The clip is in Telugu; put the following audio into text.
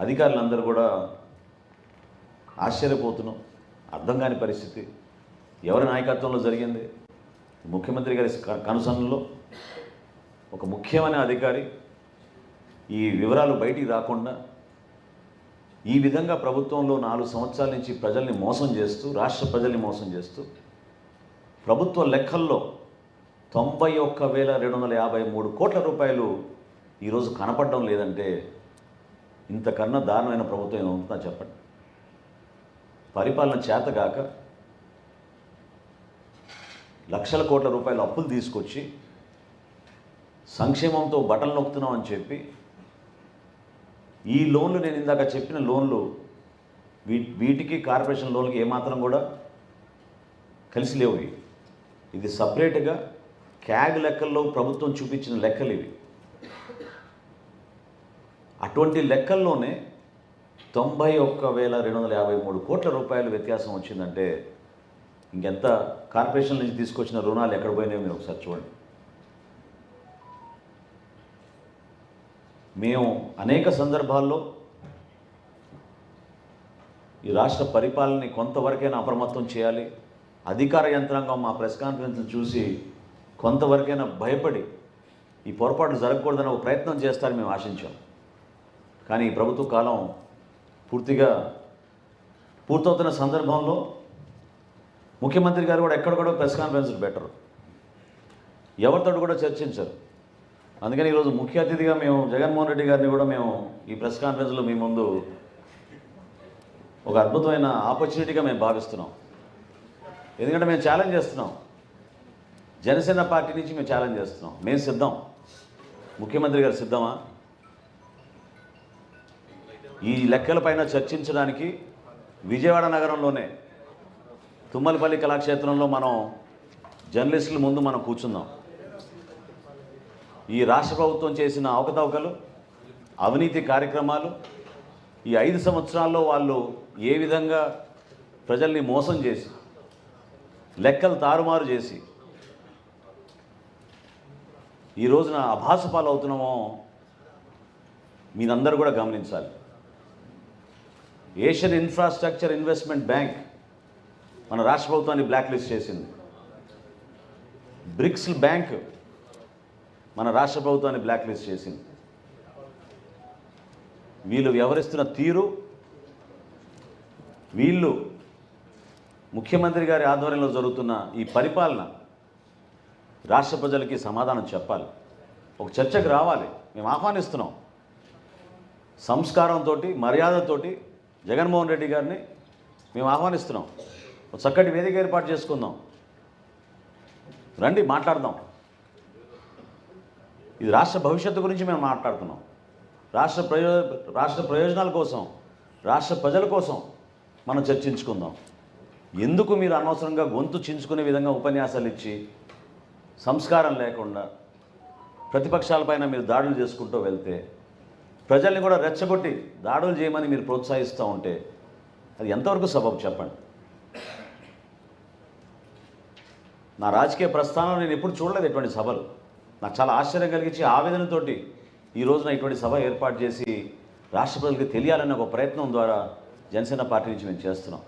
అధికారులందరూ కూడా ఆశ్చర్యపోతున్నాం అర్థం కాని పరిస్థితి. ఎవరి నాయకత్వంలో జరిగింది? ముఖ్యమంత్రి గారి క- కనుసన్నలో ఒక ముఖ్యమైన అధికారి ఈ వివరాలు బయటికి రాకుండా ఈ విధంగా ప్రభుత్వంలో నాలుగు సంవత్సరాల నుంచి ప్రజల్ని మోసం చేస్తూ రాష్ట్ర ప్రజల్ని మోసం చేస్తూ ప్రభుత్వ లెక్కల్లో తొంభై ఒక్క వేల రెండు వందల యాభై మూడు కోట్ల రూపాయలు ఈరోజు కనపడడం లేదంటే ఇంతకన్నా దారుణమైన ప్రభుత్వం ఏమవుతుందో చెప్పండి. పరిపాలన చేతగాక లక్షల కోట్ల రూపాయల అప్పులు తీసుకొచ్చి సంక్షేమంతో బటన్ నొక్కుతున్నాం అని చెప్పి ఈ లోన్లు నేను ఇందాక చెప్పిన లోన్లు వీ వీటికి కార్పొరేషన్ లోన్కి ఏమాత్రం కూడా కలిసి లేవు. ఇది సపరేట్గా క్యాగ్ లెక్కల్లో ప్రభుత్వం చూపించిన లెక్కలు ఇవి. అటువంటి లెక్కల్లోనే తొంభై ఒక్క వేల రెండు వందల యాభై మూడు కోట్ల రూపాయలు వ్యత్యాసం వచ్చిందంటే ఇంకెంత కార్పొరేషన్ నుంచి తీసుకొచ్చిన రుణాలు ఎక్కడ పోయినాయో మీరు ఒకసారి చూడండి. మేము అనేక సందర్భాల్లో ఈ రాష్ట్ర పరిపాలనని కొంతవరకైనా అప్రమత్తం చేయాలి. అధికార యంత్రాంగం మా ప్రెస్ కాన్ఫరెన్స్ చూసి కొంతవరకైనా భయపడి ఈ పొరపాట్లు జరగకూడదని ఒక ప్రయత్నం చేస్తారని మేము ఆశించాం. కానీ ప్రభుత్వ కాలం పూర్తిగా పూర్తవుతున్న సందర్భంలో ముఖ్యమంత్రి గారు కూడా ఎక్కడ కూడా ప్రెస్ కాన్ఫరెన్స్లు పెట్టరు. ఎవరితో కూడా చర్చించరు. అందుకని ఈరోజు ముఖ్య అతిథిగా మేము జగన్మోహన్ రెడ్డి గారిని కూడా మేము ఈ ప్రెస్ కాన్ఫరెన్స్లో మీ ముందు ఒక అద్భుతమైన ఆపర్చునిటీగా మేము భావిస్తున్నాం. ఎందుకంటే మేము ఛాలెంజ్ చేస్తున్నాం. జనసేన పార్టీ నుంచి మేము ఛాలెంజ్ చేస్తున్నాం. మేము సిద్ధం. ముఖ్యమంత్రి గారు సిద్ధమా? ఈ లెక్కలపైన చర్చించడానికి విజయవాడ నగరంలోనే తుమ్మలపల్లి కళాక్షేత్రంలో మనం జర్నలిస్టుల ముందు మనం కూర్చుందాం. ఈ రాష్ట్ర ప్రభుత్వం చేసిన అవకతవకలు అవినీతి కార్యక్రమాలు ఈ ఐదు సంవత్సరాల్లో వాళ్ళు ఏ విధంగా ప్రజల్ని మోసం చేసి లెక్కలు తారుమారు చేసి ఈ రోజున అభాస పాలు అవుతున్నామో మీరందరూ కూడా గమనించాలి. ఏషియన్ ఇన్ఫ్రాస్ట్రక్చర్ ఇన్వెస్ట్మెంట్ బ్యాంక్ మన రాష్ట్ర ప్రభుత్వాన్ని బ్లాక్ లిస్ట్ చేసింది. బ్రిక్స్ బ్యాంక్ మన రాష్ట్ర ప్రభుత్వాన్ని బ్లాక్ లిస్ట్ చేసింది. వీళ్ళు వ్యవహరిస్తున్న తీరు వీళ్ళు ముఖ్యమంత్రి గారి ఆధ్వర్యంలో జరుగుతున్న ఈ పరిపాలన రాష్ట్ర ప్రజలకి సమాధానం చెప్పాలి. ఒక చర్చకు రావాలి. మేము ఆహ్వానిస్తున్నాం. సంస్కారంతో మర్యాదతోటి జగన్మోహన్ రెడ్డి గారిని మేము ఆహ్వానిస్తున్నాం. ఒక చక్కటి వేదిక ఏర్పాటు చేసుకుందాం. రండి మాట్లాడదాం. ఇది రాష్ట్ర భవిష్యత్తు గురించి మేము మాట్లాడుతున్నాం. రాష్ట్ర ప్రయో రాష్ట్ర ప్రయోజనాల కోసం రాష్ట్ర ప్రజల కోసం మనం చర్చించుకుందాం. ఎందుకు మీరు అనవసరంగా గొంతు చించుకునే విధంగా ఉపన్యాసాలు ఇచ్చి సంస్కారం లేకుండా ప్రతిపక్షాలపైన మీరు దాడులు చేసుకుంటూ వెళ్తే ప్రజల్ని కూడా రెచ్చగొట్టి దాడులు చేయమని మీరు ప్రోత్సహిస్తూ ఉంటే అది ఎంతవరకు సబబు చెప్పండి? నా రాజకీయ ప్రస్థానం నేను ఎప్పుడు చూడలేదు ఇటువంటి సభలు. నాకు చాలా ఆశ్చర్యం కలిగించి ఆవేదనతోటి ఈ రోజున ఇటువంటి సభ ఏర్పాటు చేసి రాష్ట్ర ప్రజలకు తెలియాలన్న ఒక ప్రయత్నం ద్వారా జనసేన పార్టీ నుంచి మేము చేస్తున్నాం.